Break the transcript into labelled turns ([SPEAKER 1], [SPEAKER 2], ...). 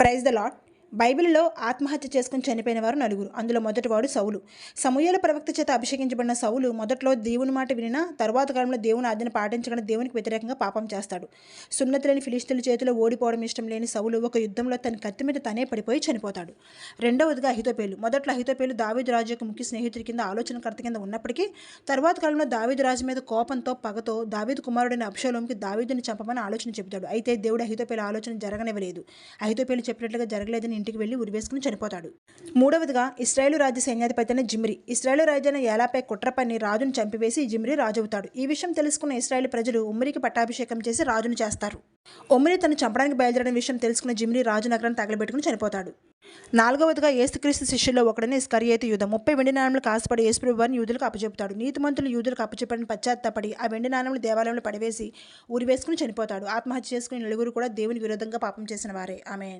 [SPEAKER 1] praise the lord బైబిల్లో ఆత్మహత్య చేసుకుని చనిపోయిన వారు నలుగురు. అందులో మొదటివాడు సౌలు. సమూహాల ప్రవక్త చేత అభిషేకించబడిన సౌలు మొదట్లో దేవుని మాట వినినా తర్వాత కాలంలో దేవుని ఆజ్ఞను పాటించకుండా దేవునికి వ్యతిరేకంగా పాపం చేస్తాడు. సున్నతి ఫిలిస్తీన్ల చేతిలో ఓడిపోవడం ఇష్టం లేని సౌలు ఒక యుద్ధంలో తన కత్తి మీద తనే పడిపోయి చనిపోతాడు. రెండవదిగా అహితోపేలు. మొదట్లో అహితోపేలు దావీదు రాజు యొక్క ముఖ్య స్నేహితుడి కింద ఆలోచనకర్త కింద ఉన్నప్పటికీ తర్వాత కాలంలో దావీదు రాజు మీద కోపంతో పగతో దావీదు కుమారుడైన అబ్షలోంకి దావీదుని చంపమని ఆలోచన చెబుతాడు. అయితే దేవుడు అహితోపేలు ఆలోచన జరగనివ్వలేదు. అహితోపేలు చెప్పినట్లుగా జరగలేదని ఇంటికి వెళ్ళి ఉరివేసుకుని చనిపోతాడు. మూడవదిగా ఇస్రాయేల్ రాజు సైన్యాధిపతి అయిన జిమ్రి. ఇస్రాయేల్ రాజైన ఏలాపై కుట్రపన్ని రాజును చంపివేసి జిమ్రి రాజవుతాడు. ఈ విషయం తెలుసుకున్న ఇస్రాయేల్ ప్రజలు ఉమ్మరికి పట్టాభిషేకం చేసి రాజును చేస్తారు. ఉమ్మరి తను చంపడానికి బయలుదేరిన విషయం తెలుసుకున్న జిమ్రి రాజు నగరాన్ని తగలబెట్టుకుని చనిపోతాడు. నాలుగవదిగా ఏసుక్రీస్తు శిష్యుల్లో ఒకడని ఇస్కరియేతు యూద. ముప్పై వెండి నాణములకు ఆశపడి యేసుప్రభు వారిని యూదులకు అప్పచెపుతాడు నీతిమంతులు యూదులకు అప్పచెప్పని పశ్చాత్తపడి ఆ వెండి నాణములు దేవాలయంలో పడివేసి ఉరివేసుకుని చనిపోతాడు. ఆత్మహత్య చేసుకుని నలుగురు కూడా దేవుని విరోధంగా పాపం చేసిన వారే. ఆమె